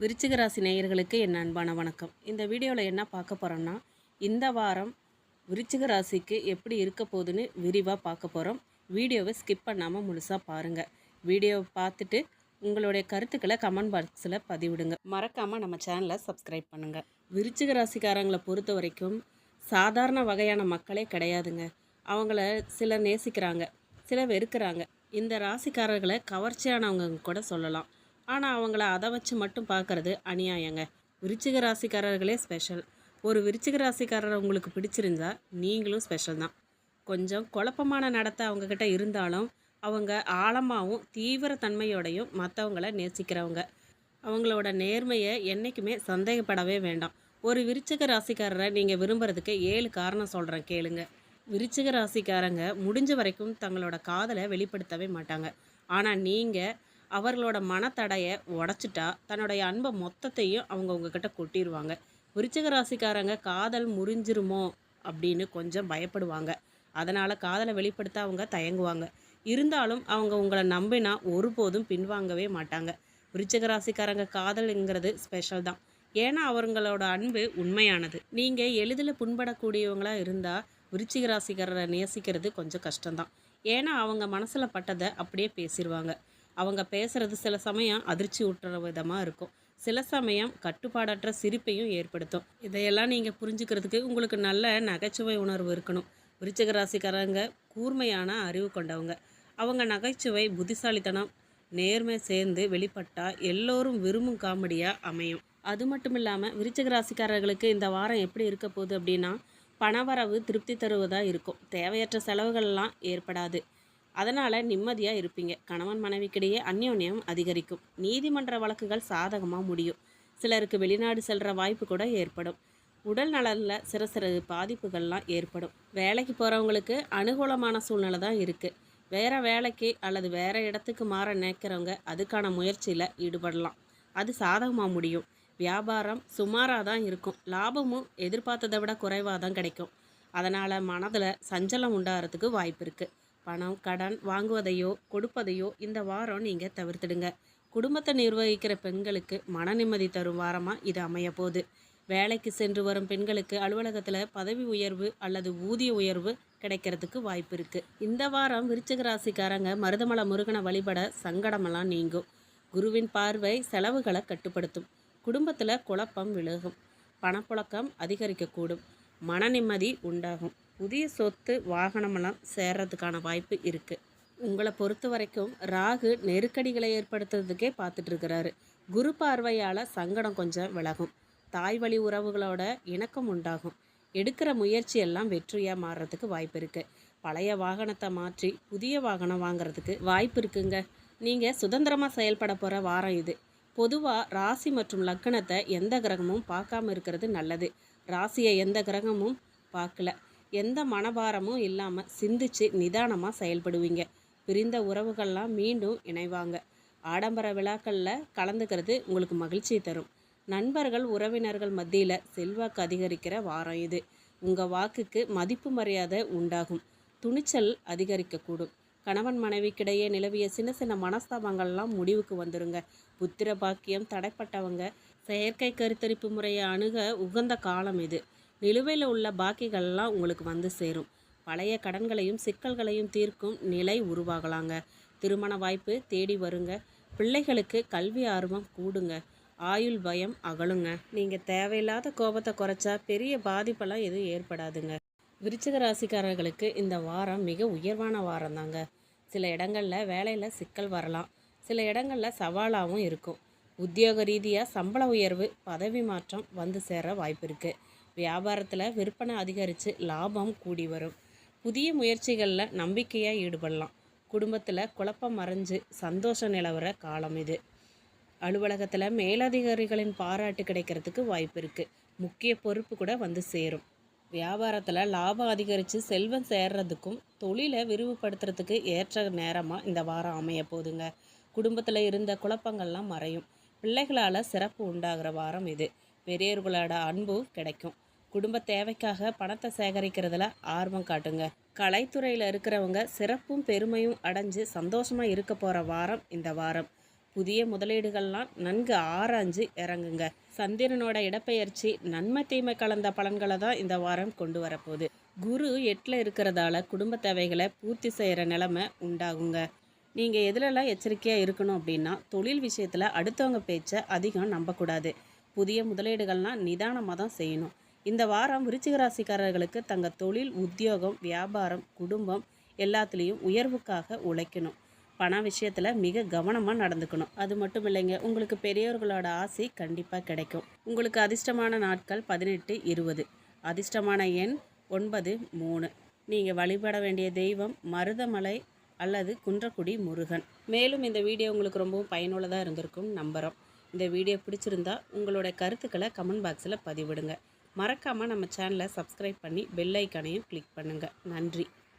விருச்சிக ராசி நேயர்களுக்கு என் அன்பான வணக்கம். இந்த வீடியோவில் என்ன பார்க்க போகிறோம்னா இந்த வாரம் விருச்சிக ராசிக்கு எப்படி இருக்க போகுதுன்னு விரிவாக பார்க்க போகிறோம் வீடியோவை ஸ்கிப் பண்ணாமல் முழுசாக பாருங்கள் வீடியோவை பார்த்துட்டு உங்களுடைய கருத்துக்களை கமெண்ட் பாக்ஸில் பதிவிடுங்க. மறக்காமல் நம்ம சேனலை சப்ஸ்கிரைப் பண்ணுங்கள் விருச்சிக ராசிக்காரங்களை பொறுத்த வரைக்கும் சாதாரண வகையான மக்களே கிடையாதுங்க. அவங்கள சிலர் நேசிக்கிறாங்க சிலர் வெறுக்கிறாங்க. இந்த ராசிக்காரர்களை கவர்ச்சியானவங்க கூட சொல்லலாம். ஆனால் அவங்கள அதை வச்சு மட்டும் பார்க்குறது அநியாயங்க. விருச்சிக ராசிக்காரர்களே ஸ்பெஷல் ஒரு விருச்சிக ராசிக்காரர் உங்களுக்கு பிடிச்சிருந்தா நீங்களும் ஸ்பெஷல் தான். கொஞ்சம் குழப்பமான நடத்தை அவங்கக்கிட்ட இருந்தாலும் அவங்க ஆழமாகவும் தீவிர தன்மையோடையும் மற்றவங்கள நேசிக்கிறவங்க. அவங்களோட நேர்மையை என்றைக்குமே சந்தேகப்படவே வேண்டாம். ஒரு விருச்சிக ராசிக்காரரை நீங்கள் விரும்புறதுக்கு ஏழு காரணம் சொல்கிறேன் கேளுங்க. விருச்சிக ராசிக்காரங்க முடிஞ்ச வரைக்கும் தங்களோட காதலை வெளிப்படுத்தவே மாட்டாங்க. ஆனால் நீங்கள் அவர்களோட மனத்தடையை உடச்சிட்டா தன்னுடைய அன்பை மொத்தத்தையும் அவங்க உங்ககிட்ட கொட்டிடுவாங்க விருச்சிக ராசிக்காரங்க காதல் முறிஞ்சிருமோ அப்படின்னு கொஞ்சம் பயப்படுவாங்க. அதனால் காதலை வெளிப்படுத்த அவங்க தயங்குவாங்க. இருந்தாலும் அவங்க உங்களை நம்பினா ஒருபோதும் பின்வாங்கவே மாட்டாங்க. விருச்சிக ராசிக்காரங்க காதல்ங்கிறது ஸ்பெஷல் தான். ஏன்னா அவங்களோட அன்பு உண்மையானது. நீங்கள் எளிதில் புண்படக்கூடியவங்களாக இருந்தால் விருச்சிக ராசிக்காரரை நேசிக்கிறது கொஞ்சம் கஷ்டம்தான். ஏன்னா அவங்க மனசில் பட்டதை அப்படியே பேசிடுவாங்க அவங்க பேசுகிறது சில சமயம் அதிர்ச்சி ஊட்டுற விதமாக இருக்கும். சில சமயம் கட்டுப்பாடற்ற சிரிப்பையும் ஏற்படுத்தும். இதையெல்லாம் நீங்கள் புரிஞ்சுக்கிறதுக்கு உங்களுக்கு நல்ல நகைச்சுவை உணர்வு இருக்கணும். விருச்சிக ராசிக்காரங்க கூர்மையான அறிவு கொண்டவங்க. அவங்க நகைச்சுவை புத்திசாலித்தனம் நேர்மை சேர்ந்து வெளிப்பட்டால் எல்லோரும் விரும்பும் காமெடியாக அமையும். அது மட்டும் இல்லாமல் விருச்சிக ராசிக்காரர்களுக்கு இந்த வாரம் எப்படி இருக்க போகுது அப்படின்னா பணவரவு திருப்தி தருவதாக இருக்கும். தேவையற்ற செலவுகள்லாம் ஏற்படாது. அதனால் நிம்மதியாக இருப்பீங்க. கணவன் மனைவிக்கிடையே அந்யோன்யம் அதிகரிக்கும். நீதிமன்ற வழக்குகள் சாதகமாக முடியும். சிலருக்கு வெளிநாடு செல்கிற வாய்ப்பு கூட ஏற்படும். உடல் நலனில் சிறு சிறு பாதிப்புகள்லாம் ஏற்படும். வேலைக்கு போகிறவங்களுக்கு அனுகூலமான சூழ்நிலை தான் இருக்குது வேறு வேலைக்கு அல்லது வேறு இடத்துக்கு மாற நினைக்கிறவங்க அதுக்கான முயற்சியில் ஈடுபடலாம். அது சாதகமாக முடியும். வியாபாரம் சுமாராக தான் இருக்கும். லாபமும் எதிர்பார்த்ததை விட குறைவாக தான் கிடைக்கும். அதனால் மனதில் சஞ்சலம் உண்டாகிறதுக்கு வாய்ப்பு இருக்குது பணம் கடன் வாங்குவதையோ கொடுப்பதையோ இந்த வாரம் நீங்கள் தவிர்த்துடுங்க. குடும்பத்தை நிர்வகிக்கிற பெண்களுக்கு மன நிம்மதி தரும் வாரமாக இது அமைய போகுது. வேலைக்கு சென்று வரும் பெண்களுக்கு அலுவலகத்தில் பதவி உயர்வு அல்லது ஊதிய உயர்வு கிடைக்கிறதுக்கு வாய்ப்பு இருக்குது இந்த வாரம் விருச்சிக ராசிக்காரங்க மருதமலை முருகனை வழிபட சங்கடமெல்லாம் நீங்கும். குருவின் பார்வை செலவுகளை கட்டுப்படுத்தும். குடும்பத்தில் குழப்பம் விலகும். பணப்புழக்கம் அதிகரிக்கக்கூடும். மன நிம்மதி உண்டாகும். புதிய சொத்து வாகனமெல்லாம் சேர்றதுக்கான வாய்ப்பு இருக்குது உங்களை பொறுத்த வரைக்கும் ராகு நெருக்கடிகளை ஏற்படுத்துறதுக்கே பார்த்துட்ருக்கிறாரு. குரு பார்வையால் சங்கடம் கொஞ்சம் விலகும். தாய் வழி உறவுகளோட இணக்கம் உண்டாகும். எடுக்கிற முயற்சி எல்லாம் வெற்றியாக மாறுறதுக்கு வாய்ப்பு இருக்குது பழைய வாகனத்தை மாற்றி புதிய வாகனம் வாங்குறதுக்கு வாய்ப்பு இருக்குங்க. நீங்கள் சுதந்திரமாக செயல்பட போகிற வாரம் இது. பொதுவாக ராசி மற்றும் லக்கணத்தை எந்த கிரகமும் பார்க்காம இருக்கிறது நல்லது. ராசியை எந்த கிரகமும் பார்க்கல. எந்த மனபாரமும் இல்லாமல் சிந்திச்சு நிதானமாக செயல்படுவீங்க. பிரிந்த உறவுகள்லாம் மீண்டும் இணைவாங்க. ஆடம்பர விழாக்களில் கலந்துக்கிறது உங்களுக்கு மகிழ்ச்சியை தரும். நண்பர்கள் உறவினர்கள் மத்தியில் செல்வாக்கு அதிகரிக்கிற வாரம் இது. உங்கள் வாக்குக்கு மதிப்பு மரியாதை உண்டாகும். துணிச்சல் அதிகரிக்கக்கூடும். கணவன் மனைவிக்கிடையே நிலவிய சின்ன சின்ன மனஸ்தாபங்கள்லாம் முடிவுக்கு வந்துருங்க. புத்திர பாக்கியம் தடைப்பட்டவங்க செயற்கை கருத்தரிப்பு முறையை அணுக உகந்த காலம் இது. நிலுவையில் உள்ள பாக்கிகள்லாம் உங்களுக்கு வந்து சேரும். பழைய கடன்களையும் சிக்கல்களையும் தீர்க்கும் நிலை உருவாகலாங்க. திருமண வாய்ப்பு தேடி வருங்க. பிள்ளைகளுக்கு கல்வி ஆர்வம் கூடுங்க. ஆயுள் பயம் அகலுங்க. நீங்கள் தேவையில்லாத கோபத்தை குறைச்சா பெரிய பாதிப்பெல்லாம் எதுவும் ஏற்படாதுங்க. விருச்சிக ராசிக்காரர்களுக்கு இந்த வாரம் மிக உயர்வான வாரம் தாங்க. சில இடங்களில் வேலையில் சிக்கல் வரலாம். சில இடங்களில் சவாலாகவும் இருக்கும். உத்தியோக ரீதியாக சம்பள உயர்வு பதவி மாற்றம் வந்து சேர வாய்ப்பு இருக்குது வியாபாரத்தில் விற்பனை அதிகரித்து லாபம் கூடி வரும். புதிய முயற்சிகளில் நம்பிக்கையாக ஈடுபடலாம். குடும்பத்தில் குழப்பம் மறைஞ்சு சந்தோஷம் நிலவர காலம் இது. அலுவலகத்தில் மேலதிகாரிகளின் பாராட்டு கிடைக்கிறதுக்கு வாய்ப்பு இருக்குது முக்கிய பொறுப்பு கூட வந்து சேரும். வியாபாரத்தில் லாபம் அதிகரித்து செல்வம் சேர்றதுக்கும் தொழிலை விரிவுபடுத்துறதுக்கு ஏற்ற நேரமாக இந்த வாரம் அமைய போதுங்க குடும்பத்தில் இருந்த குழப்பங்கள்லாம் மறையும். பிள்ளைகளால் சிறப்பு உண்டாகிற வாரம் இது. பெரியவர்களோட அன்பும் கிடைக்கும். குடும்ப தேவைக்காக பணத்தை சேகரிக்கிறதுல ஆர்வம் காட்டுங்க. கலைத்துறையில் இருக்கிறவங்க சிறப்பும் பெருமையும் அடைஞ்சு சந்தோஷமாக இருக்க போகிற வாரம் இந்த வாரம். புதிய முதலீடுகள்லாம் நன்கு ஆராய்ஞ்சு இறங்குங்க. சந்திரனோட இடப்பெயர்ச்சி நன்மை தீமை கலந்த பலன்களை தான் இந்த வாரம் கொண்டு வரப்போகுது. குரு எட்டில் இருக்கிறதால குடும்ப தேவைகளை பூர்த்தி செய்கிற நிலைமை உண்டாகுங்க. நீங்கள் எதிலெல்லாம் எச்சரிக்கையாக இருக்கணும் அப்படின்னா தொழில் விஷயத்தில் அடுத்தவங்க பேச்சை அதிகம் நம்பக்கூடாது. புதிய முதலீடுகள்லாம் நிதானமாக தான் செய்யணும். இந்த வாரம் விருச்சிகராசிக்காரர்களுக்கு தங்கள் தங்க தொழில் உத்தியோகம் வியாபாரம் குடும்பம் எல்லாத்துலேயும் உயர்வுக்காக உழைக்கணும். பண விஷயத்தில் மிக கவனமாக நடந்துக்கணும். அது மட்டும் இல்லைங்க உங்களுக்கு பெரியவர்களோட ஆசை கண்டிப்பாக கிடைக்கும். உங்களுக்கு அதிர்ஷ்டமான நாட்கள் பதினெட்டு இருபது. அதிர்ஷ்டமான எண் ஒன்பது மூணு. நீங்கள் வழிபட வேண்டிய தெய்வம் மருதமலை அல்லது குன்றக்குடி முருகன். மேலும் இந்த வீடியோ உங்களுக்கு ரொம்பவும் பயனுள்ளதாக இருந்திருக்கும் நம்புகிறோம் இந்த வீடியோ பிடிச்சிருந்தா உங்களோட கருத்துக்களை கமெண்ட் பாக்ஸில் பதிவிடுங்க. மறக்காமல் நம்ம சேனலை சப்ஸ்கிரைப் பண்ணி பெல் ஐக்கானையும் கிளிக் பண்ணுங்கள் நன்றி.